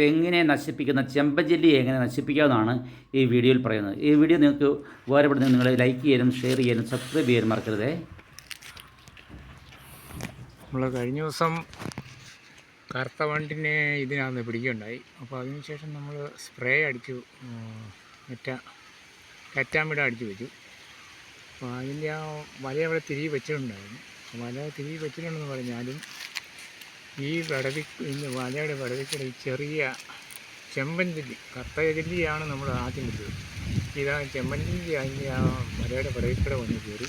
തെങ്ങിനെ നശിപ്പിക്കുന്ന ചെമ്പഞ്ചെല്ലി എങ്ങനെ നശിപ്പിക്കാമെന്നാണ് ഈ വീഡിയോയിൽ പറയുന്നത്. ഈ വീഡിയോ നിങ്ങൾക്ക് ഉപകാരപ്പെടുന്നത് നിങ്ങൾ ലൈക്ക് ചെയ്യാനും ഷെയർ ചെയ്യാനും സബ്സ്ക്രൈബ് ചെയ്യാനും മറക്കരുതേ. നമ്മൾ കഴിഞ്ഞ ദിവസം കറുത്ത വണ്ടിനെ ഇതിനകത്ത് പിടിക്കുകയുണ്ടായി. അപ്പോൾ അതിനുശേഷം നമ്മൾ സ്പ്രേ അടിച്ചു മറ്റ കറ്റാമിട അടിച്ചു വെച്ചു. അപ്പോൾ അതിന്റെ ആ വല അവിടെ തിരികെ വെച്ചിട്ടുണ്ടായിരുന്നു. വല തിരികെ വെച്ചിട്ടുണ്ടെന്ന് പറഞ്ഞാലും ഈ വടവി ഈ വലയുടെ വടവിക്കട ഈ ചെറിയ ചെമ്പൻ ചില്ലി കറുത്ത നമ്മൾ ആദ്യം കിട്ടിയത് ഇതാ ചെമ്പൻ ചില്ലി അതിന്റെ ആ മലയുടെ വടവിക്കിടെ വന്ന് കയറി.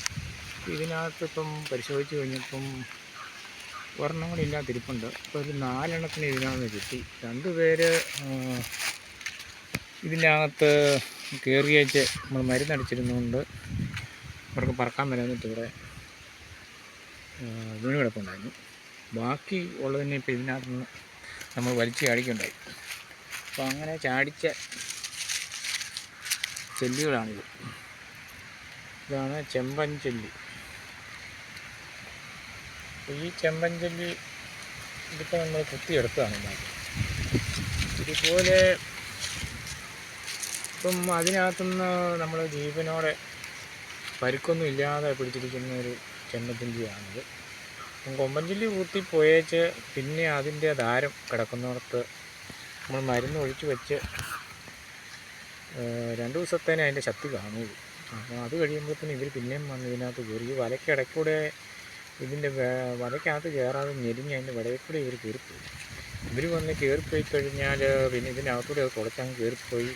ഇതിനകത്ത് ഇപ്പം പരിശോധിച്ച് കഴിഞ്ഞപ്പം ഒരെണ്ണം കൂടി ഇല്ലാതിരിപ്പുണ്ട് അപ്പോൾ ഒരു നാലെണ്ണത്തിന് ഇതിനകത്ത് കിട്ടി. രണ്ട് പേര് ഇതിനകത്ത് കയറിയേച്ച് നമ്മൾ മരുന്നടിച്ചിരുന്നുകൊണ്ട് അവർക്ക് പറക്കാൻ വരാഞ്ഞിട്ട് ഇവിടെ വീണ് കിടപ്പുണ്ടായിരുന്നു ബാക്കി ഉള്ളതിനെ ഇപ്പോൾ ഇതിനകത്ത് നിന്ന് നമ്മൾ വലിച്ച് ചാടിക്കുണ്ടായി. അപ്പോൾ അങ്ങനെ ചാടിച്ച ചെല്ലികളാണിത്. ഇതാണ് ചെമ്പൻ ചെല്ലി. ഈ ചെമ്പൻ ചെല്ലി ഇതിപ്പോൾ നമ്മൾ കുത്തിയെടുത്തതാണ് ഇതുപോലെ ഇപ്പം അതിനകത്തുനിന്ന് നമ്മൾ ജീവനോടെ പരുക്കൊന്നും ഇല്ലാതെ പിടിച്ചിരിക്കുന്ന ഒരു ചെമ്പഞ്ചല്ലിയാണിത് അപ്പം പോയേച്ച് കുത്തിപ്പോയേച്ച് പിന്നെ അതിന്റെ ധാരം കിടക്കുന്നിടത്ത് നമ്മൾ മരുന്ന് ഒഴിച്ച് വെച്ച് രണ്ട് ദിവസത്തേനെ അതിന്റെ ശക്തി കാണുകയുള്ളൂ. അപ്പോൾ അത് കഴിയുമ്പോഴത്തേന് ഇവർ പിന്നെയും വന്ന് ഇതിനകത്ത് കയറി. ഈ വലയ്ക്കിടയ്ക്കൂടെ ഇതിന്റെ വലയ്ക്കകത്ത് കയറാതെ ഞെരിഞ്ഞ് അതിന്റെ വടയിൽ ഇവർ കയറിപ്പോയി. ഇവർ വന്ന് കയറിപ്പോയി കഴിഞ്ഞാൽ പിന്നെ ഇതിനകത്തൂടെ അത് തുടച്ചങ്ങ് കയറിപ്പോയി.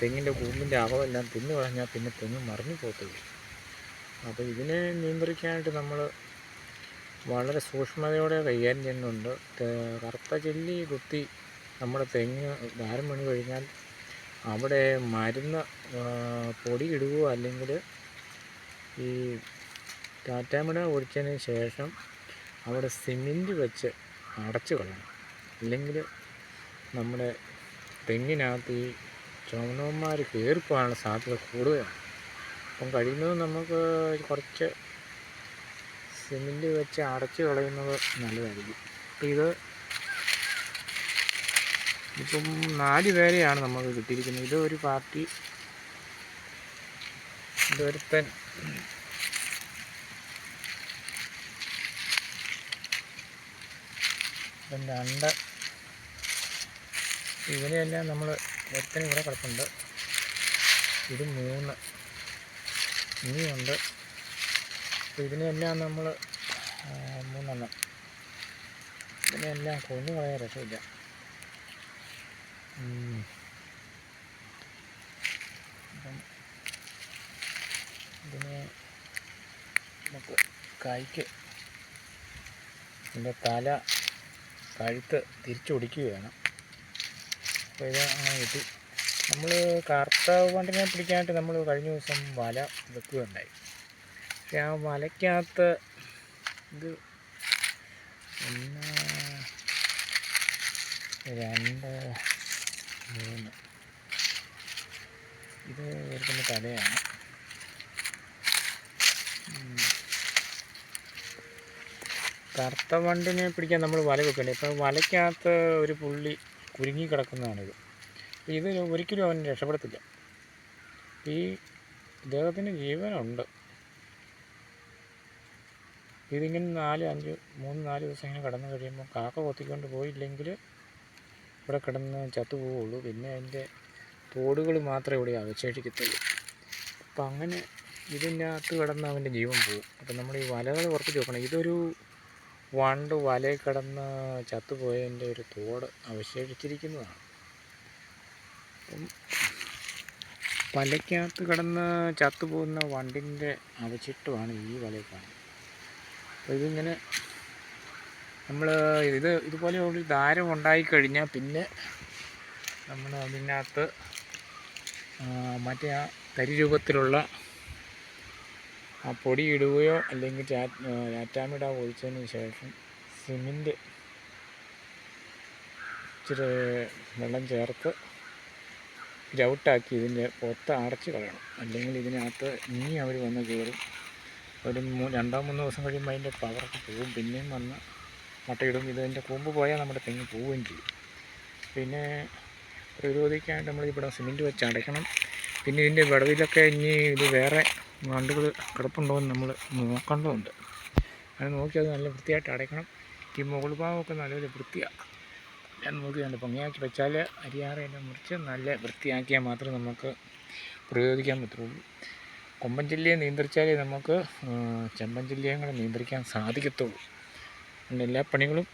തെങ്ങിന്റെ കൂമ്പിന്റെ അകമെല്ലാം തിന്നു കളഞ്ഞാൽ പിന്നെ തെങ്ങ് മറിഞ്ഞു പോകത്തുള്ളൂ. അപ്പോൾ ഇതിനെ നിയന്ത്രിക്കാനായിട്ട് നമ്മൾ വളരെ സൂക്ഷ്മതയോടെ കൈകാര്യം ചെയ്യുന്നുണ്ട് കറുത്ത ചെല്ലി കുത്തി നമ്മുടെ തെങ്ങ് ധാരം പണി കഴിഞ്ഞാൽ അവിടെ മരുന്ന് പൊടി ഇടുകയോ അല്ലെങ്കിൽ ഈ ടാറ്റാമിട ഒഴിച്ചതിന് ശേഷം അവിടെ സിമെന്റ് വെച്ച് അടച്ചു കളയണം. അല്ലെങ്കിൽ നമ്മുടെ തെങ്ങിനകത്ത് ഈ ചുമന്നവന്മാർ കയറിപ്പോകാനുള്ള സാധ്യത കൂടുതലാണ്. അപ്പം കഴിയുന്നതും നമുക്ക് കുറച്ച് സിമെന്റ് വെച്ച് അടച്ചു കളയുന്നത് നല്ലതായിരിക്കും. അപ്പം ഇത് ഇപ്പം നാല് പേരെയാണ് നമുക്ക് കിട്ടിയിരിക്കുന്നത്. ഇത് ഒരു പാർട്ടി ഇതൊരുത്തൻ ഇപ്പം രണ്ട്. ഇവനെയെല്ലാം നമ്മൾ ഒരുത്തന് ഇവിടെ കിടപ്പുണ്ട്. ഇത് മൂന്ന്. ഇനിയുണ്ട്. അപ്പോൾ ഇതിനെല്ലാം നമ്മൾ മൂന്നെണ്ണം. ഇതിനെല്ലാം കൊന്നു കളയാൻ രക്ഷമില്ല ഉം. അപ്പം ഇതിനെ നമുക്ക് കായ്ക്ക് ഇതിന്റെ തല കഴുത്ത് തിരിച്ചൊടിക്കുകയാണ് അപ്പോൾ ഇത് അങ്ങനെ കിട്ടി. നമ്മൾ കറുത്ത വണ്ടിനെ പിടിക്കാനായിട്ട് നമ്മൾ കഴിഞ്ഞ ദിവസം വല വെക്കുകയുണ്ടായി. പക്ഷേ ആ വലയ്ക്കകത്ത് ഇത് ഒന്ന് രണ്ട് മൂന്ന്. ഇത് ഒരുക്കുന്ന തലയാണ്. കറുത്ത വണ്ടിനെ പിടിക്കാൻ നമ്മൾ വല വെക്കണ്ടേ ഇപ്പം വലയ്ക്കകത്ത് ഒരു പുള്ളി കുരുങ്ങി കിടക്കുന്നതാണിത്. ഇത് ഒരിക്കലും അവൻ രക്ഷപ്പെടത്തില്ല. ഈ ഇദ്ദേഹത്തിന് ജീവനുണ്ട്. ഇതിങ്ങനെ നാല് അഞ്ച് മൂന്ന് നാല് ദിവസം ഇങ്ങനെ കിടന്ന് കഴിയുമ്പോൾ കാക്ക കൊത്തിക്കൊണ്ട് പോയില്ലെങ്കിൽ ഇവിടെ കിടന്ന് ചത്തുപോവുള്ളൂ പിന്നെ അതിന്റെ തോടുകൾ മാത്രമേ ഇവിടെ അവശേഷിക്കത്തുള്ളൂ. അപ്പം അങ്ങനെ ഇതിന്റെ അകത്ത് കിടന്ന് അവന്റെ ജീവൻ പോകും അപ്പം നമ്മൾ ഈ വലകൾ ഉറപ്പിച്ച് നോക്കണം ഇതൊരു വണ്ട് വലയിൽ കിടന്ന് ചത്തുപോയതിന്റെ ഒരു തോട് അവശേഷിച്ചിരിക്കുന്നതാണ്. അപ്പം വലയ്ക്കകത്ത് കിടന്ന് ചത്തുപോകുന്ന വണ്ടിന്റെ അവശിഷ്ടമാണ് ഈ വലയിൽ കാണുന്നത്. അപ്പോൾ ഇതിങ്ങനെ നമ്മൾ ഇത് ഇതുപോലെ ഒരു ദാരം ഉണ്ടായിക്കഴിഞ്ഞാൽ പിന്നെ നമ്മൾ അതിനകത്ത് മറ്റേ ആ തരി രൂപത്തിലുള്ള ആ പൊടി ഇടുകയോ അല്ലെങ്കിൽ രാറ്റാമിട ഒഴിച്ചതിന് ശേഷം സിമെന്റ് ഇച്ചിരി വെള്ളം ചേർത്ത് ഗ്രൗട്ടാക്കി ഇതിന്റെ പുറത്ത് അടച്ച് കളയണം. അല്ലെങ്കിൽ ഇതിനകത്ത് ഇനി അവർ വന്ന് കയറും ഒരു മൂ രണ്ടോ മൂന്നോ ദിവസം കഴിയുമ്പോൾ അതിന്റെ പവറൊക്കെ പോവും പിന്നെയും വന്ന് മുട്ടയിടും. ഇതിന്റെ കൂമ്പ് പോയാൽ നമ്മുടെ തെങ്ങ് പോവുകയും ചെയ്യും. പിന്നെ പ്രതിരോധിക്കാനായിട്ട് നമ്മൾ ഇവിടെ സിമെന്റ് വെച്ച് അടയ്ക്കണം. പിന്നെ ഇതിന്റെ വിടവിലൊക്കെ ഇനി ഇത് വേറെ വണ്ടുകൾ കിടപ്പുണ്ടോ എന്ന് നമ്മൾ നോക്കേണ്ടതുണ്ട്. അങ്ങനെ നോക്കി അത് നല്ല വൃത്തിയായിട്ട് അടയ്ക്കണം. ഈ മുകൾ ഭാഗമൊക്കെ നല്ലൊരു വൃത്തിയാക്കണം ഞാൻ നോക്കി ഭംഗിയാക്കി വെച്ചാൽ അരിയാറെല്ലാം മുറിച്ച് നല്ല വൃത്തിയാക്കിയാൽ മാത്രമേ നമുക്ക് പ്രയോഗിക്കാൻ പറ്റുള്ളൂ. കൊമ്പൻ ജില്ലയെ നിയന്ത്രിച്ചാലേ നമുക്ക് ചെമ്പൻ ജില്ലയും നിയന്ത്രിക്കാൻ സാധിക്കത്തുള്ളൂ. എല്ലാ പണികളും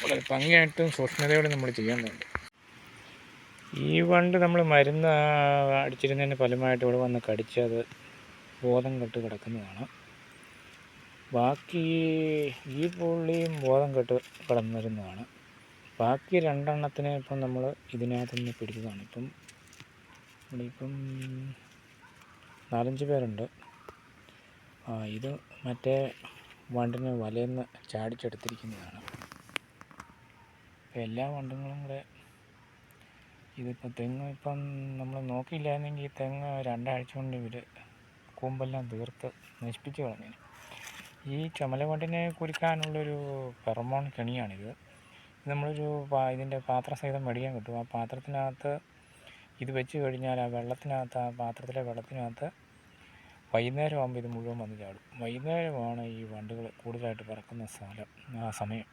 വളരെ ഭംഗിയായിട്ടും സൂക്ഷ്മതയോടെ നമ്മൾ ചെയ്യേണ്ടതുണ്ട് ഈ വണ്ട് നമ്മൾ മരുന്ന് അടിച്ചിരുന്നതിന് ഫലമായിട്ട് ഇവിടെ വന്ന് കടിച്ചത് ബോധം കെട്ട് കിടക്കുന്നതാണ്. ബാക്കി ഈ പുള്ളിയും ബോധം കെട്ട് കിടന്നിരുന്നതാണ്. ബാക്കി രണ്ടെണ്ണത്തിനെ ഇപ്പം നമ്മൾ ഇതിനകത്തുനിന്ന് പിടിച്ചതാണ്. ഇപ്പം ഇപ്പം നാലഞ്ച് പേരുണ്ട്. ഇത് മറ്റേ വണ്ടിനെ വലയെന്ന് ചാടിച്ചെടുത്തിരിക്കുന്നതാണ്. എല്ലാ വണ്ടുങ്ങളും കൂടെ ഇതിപ്പോൾ തെങ്ങ് ഇപ്പം നമ്മൾ നോക്കിയില്ലായിരുന്നെങ്കിൽ ഈ തെങ്ങ് രണ്ടാഴ്ച കൊണ്ട് ഇവർ കൂമ്പെല്ലാം തീർത്ത് നശിപ്പിച്ച് കളഞ്ഞു. ഈ ചുമലവണ്ടിനെ കുരുക്കാനുള്ളൊരു പെർമോൺ കെണിയാണിത്. നമ്മളൊരു ഇതിന്റെ പാത്രസഹിതം മേടിക്കാൻ കിട്ടും. ആ പാത്രത്തിനകത്ത് ഇത് വെച്ച് കഴിഞ്ഞാൽ ആ വെള്ളത്തിനകത്ത് ആ പാത്രത്തിലെ വെള്ളത്തിനകത്ത് വൈകുന്നേരം ആകുമ്പോൾ ഇത് മുഴുവൻ വന്ന് ചാടും. വൈകുന്നേരമാണ് ഈ വണ്ടുകൾ കൂടുതലായിട്ട് പറക്കുന്ന സ്ഥലം ആ സമയം.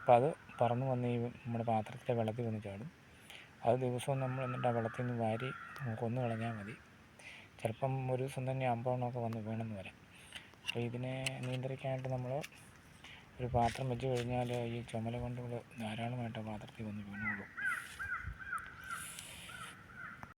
അപ്പം അത് പറന്ന് വന്ന് ഈ നമ്മുടെ പാത്രത്തിലെ വെള്ളത്തിൽ വന്ന് ചാടും. അത് ദിവസവും നമ്മൾ എന്നിട്ട് ആ വെള്ളത്തിൽ നിന്ന് വാരി കൊന്നു കളഞ്ഞാൽ മതി. ചിലപ്പം ഒരു ദിവസം തന്നെ അമ്പതെണ്ണമൊക്കെ വന്ന് വീണെന്ന് വരാം. അപ്പോൾ ഇതിനെ നിയന്ത്രിക്കാനായിട്ട് നമ്മൾ ഒരു പാത്രം വെച്ച് കഴിഞ്ഞാൽ ഈ ചുമല കൊണ്ടുള്ള ധാരാളമായിട്ട് ആ പാത്രത്തിൽ വന്ന് വീണോളും